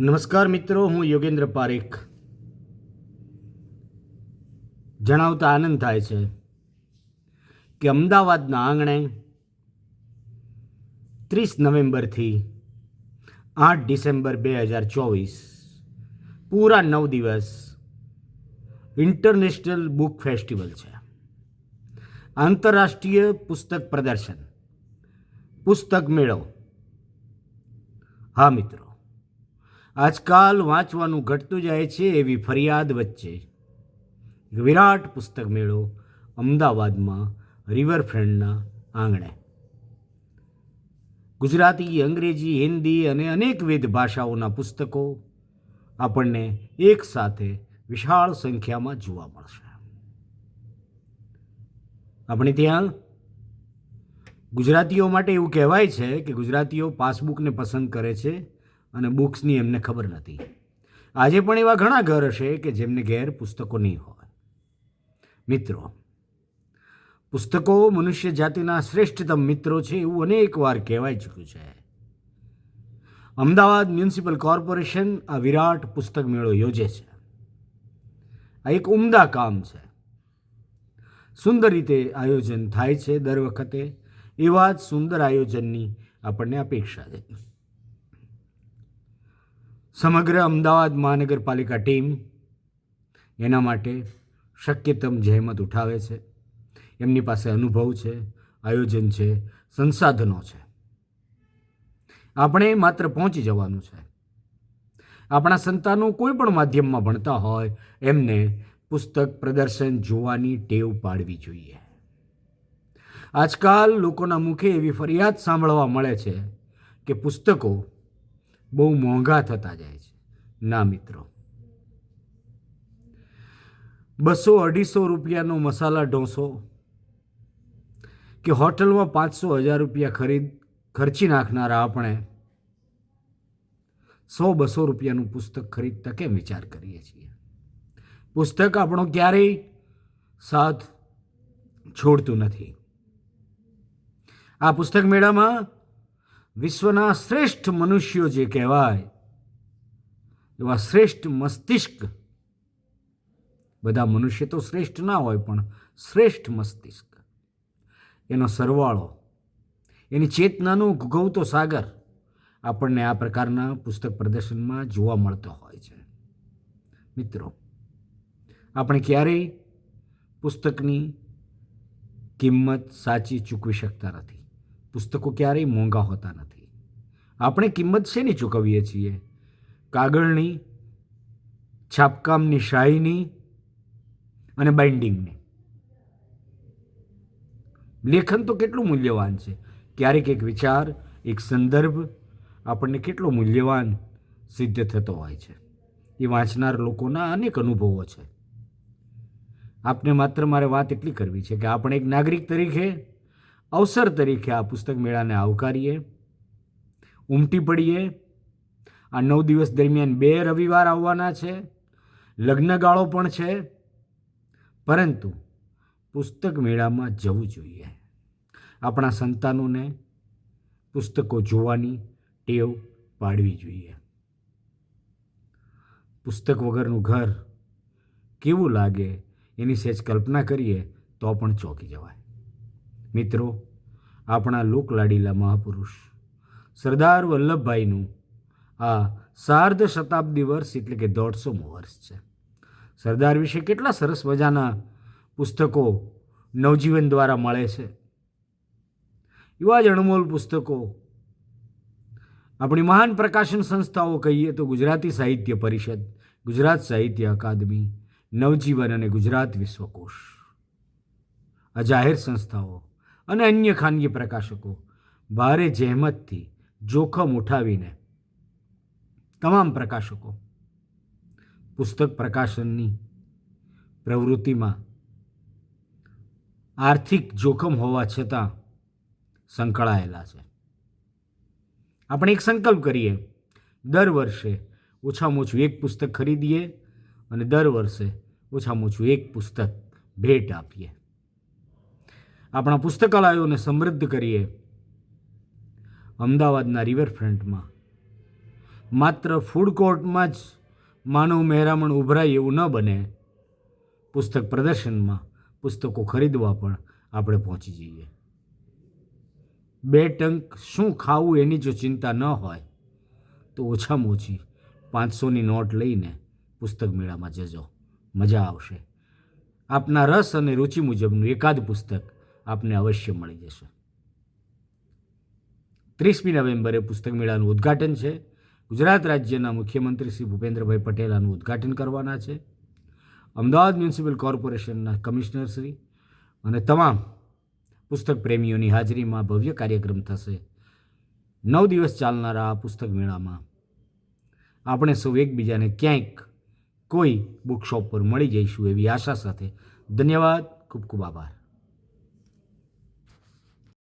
નમસ્કાર મિત્રો, હું યોગેન્દ્ર પારેખ. જણાવતા આનંદ થાય છે કે અમદાવાદના આંગણે ત્રીસ નવેમ્બરથી આઠ ડિસેમ્બર બે હજાર ચોવીસ પૂરા નવ દિવસ ઇન્ટરનેશનલ બુક ફેસ્ટિવલ છે. આંતરરાષ્ટ્રીય પુસ્તક પ્રદર્શન, પુસ્તક મેળો. હા મિત્રો આજકાલ વાંચવાનું ઘટતું જાય છે એવી ફરિયાદ વચ્ચે. વિરાટ પુસ્તક મેળો અમદાવાદમાં રિવરફ્રન્ટના આંગણે. ગુજરાતી, અંગ્રેજી, હિન્દી અને અનેકવિધ ભાષાઓના પુસ્તકો આપણને એક સાથે વિશાળ સંખ્યામાં જોવા મળશે. આપણે ત્યાં ગુજરાતીઓ માટે એવું કહેવાય છે કે ગુજરાતીઓ પાસબુકને પસંદ કરે છે અને બુક્સની એમને ખબર નથી આજે પણ એવા ઘણા ઘર હશે કે જેમને ઘેર પુસ્તકો નહીં હોય. મિત્રો, પુસ્તકો મનુષ્ય જાતિના શ્રેષ્ઠતમ મિત્રો છે એવું અનેક વાર કહેવાય ચૂક્યું છે. અમદાવાદ મ્યુનિસિપલ કોર્પોરેશન આ વિરાટ પુસ્તક મેળો યોજે છે. આ એક ઉમદા કામ છે. સુંદર રીતે આયોજન થાય છે દર વખતે. એવા જ સુંદર આયોજનની આપણને અપેક્ષા છે. સમગ્ર અમદાવાદ મહાનગરપાલિકા ટીમ એના માટે શક્યતમ જહેમત ઉઠાવે છે. એમની પાસે અનુભવ છે, આયોજન છે, સંસાધનો છે. આપણે માત્ર પહોંચી જવાનું છે. આપણા સંતાનો કોઈ પણ માધ્યમમાં ભણતા હોય, એમને પુસ્તક પ્રદર્શન જોવાની ટેવ પાડવી જોઈએ. આજકાલ લોકોના મુખે એવી ફરિયાદ સાંભળવા મળે છે કે પુસ્તકો બહુ મોંઘા થતા જાય છે. ના, મિત્રો. બસો અઢીસો રૂપિયાનો મસાલા ઢોસો કે હોટલમાં પાંચસો હજાર રૂપિયા ખરીદ, ખર્ચી નાખનારા આપણે સો બસો રૂપિયાનું પુસ્તક ખરીદતા કેમ વિચાર કરીએ છીએ? પુસ્તક આપણો ક્યારેય સાથ છોડતું નથી. આ પુસ્તક મેળામાં વિશ્વના શ્રેષ્ઠ મનુષ્યો જે કહેવાય, એવા શ્રેષ્ઠ મસ્તિષ્ક. બધા મનુષ્ય તો શ્રેષ્ઠ ના હોય, પણ શ્રેષ્ઠ મસ્તિષ્ક. એનો સરવાળો, એની ચેતનાનું ઘૂઘવતો સાગર આપણને આ પ્રકારના પુસ્તક પ્રદર્શનમાં જોવા મળતો હોય છે. મિત્રો, આપણે ક્યારેય પુસ્તકની કિંમત સાચી ચૂકવી શકતા નથી. પુસ્તકો ક્યારેય મોંઘા હોતા નથી. આપણે કિંમત શેની ચૂકવીએ છીએ? કાગળની, છાપકામની શાહીની અને બાઇન્ડિંગની? લેખન તો કેટલું મૂલ્યવાન છે? ક્યારેક એક વિચાર, એક સંદર્ભ આપણને કેટલો મૂલ્યવાન સિદ્ધ થતો હોય છે. એ વાંચનાર લોકોના અનેક અનુભવો છે. આપને માત્ર મારે વાત એટલી કરવી છે કે આપણે એક નાગરિક તરીકે અવસર તરીકે આ પુસ્તક મેળાને આવકારીએ, ઉમટી પડીએ. આ નવ દિવસ દરમિયાન બે રવિવાર આવવાના છે, લગ્નગાળો પણ છે, પરંતુ પુસ્તક મેળામાં જવું જોઈએ. આપણા સંતાનોને પુસ્તકો જોવાની ટેવ પાડવી જોઈએ. પુસ્તક વગરનું ઘર કેવું લાગે એની સહેજ કલ્પના કરીએ તો પણ ચોંકી જવાય. મિત્રો, આપણા લોકલાડીલા મહાપુરુષ, સરદાર વલ્લભભાઈનું આ સાર્ધ શતાબ્દી વર્ષ એટલે કે દોઢસોમું વર્ષ છે. સરદાર વિશે કેટલા સરસ મજાના પુસ્તકો નવજીવન દ્વારા મળે છે. એવા જ અણમોલ પુસ્તકો. આપણી મહાન પ્રકાશન સંસ્થાઓ કહીએ તો ગુજરાતી સાહિત્ય પરિષદ, ગુજરાત સાહિત્ય અકાદમી, નવજીવન અને ગુજરાત વિશ્વકોશ. આ જાહેર સંસ્થાઓ અને અન્ય ખાનગી પ્રકાશકો. ભારે જહેમતથી જોખમ ઉઠાવીને તમામ પ્રકાશકો પુસ્તક પ્રકાશનની પ્રવૃત્તિમાં આર્થિક જોખમ હોવા છતાં સંકળાયેલા છે. આપણે એક સંકલ્પ કરીએ. દર વર્ષે ઓછામાં ઓછું એક પુસ્તક ખરીદીએ અને દર વર્ષે ઓછામાં ઓછું એક પુસ્તક ભેટ આપીએ. આપણા પુસ્તકાલયોને સમૃદ્ધ કરીએ. અમદાવાદના રિવરફ્રન્ટમાં. માત્ર ફૂડ કોર્ટમાં જ માનવ મહેરામણ ઉભરાય એવું ન બને. પુસ્તક પ્રદર્શનમાં પુસ્તકો ખરીદવા પણ આપણે પહોંચી જઈએ. બે ટંક શું ખાવું એની જો ચિંતા ન હોય, તો ઓછામાં ઓછી પાંચસોની નોટ લઈને પુસ્તક મેળામાં જજો. મજા આવશે. આપના રસ અને રુચિ મુજબનું એકાદ પુસ્તક આપને અવશ્ય મળી જશે. ત્રીસમી નવેમ્બરે પુસ્તક મેળાનું ઉદ્ઘાટન છે. ગુજરાત રાજ્યના મુખ્યમંત્રી શ્રી ભૂપેન્દ્રભાઈ પટેલ આનું ઉદ્ઘાટન કરવાના છે. અમદાવાદ મ્યુનિસિપલ કોર્પોરેશનના કમિશનર શ્રી અને તમામ પુસ્તક પ્રેમીઓની હાજરીમાં ભવ્ય કાર્યક્રમ થશે. નવ દિવસ ચાલનારા આ પુસ્તક મેળામાં આપણે સૌ એકબીજાને ક્યાંક કોઈ બુકશોપ પર મળી જઈશું એવી આશા સાથે. ધન્યવાદ, ખૂબ ખૂબ આભાર.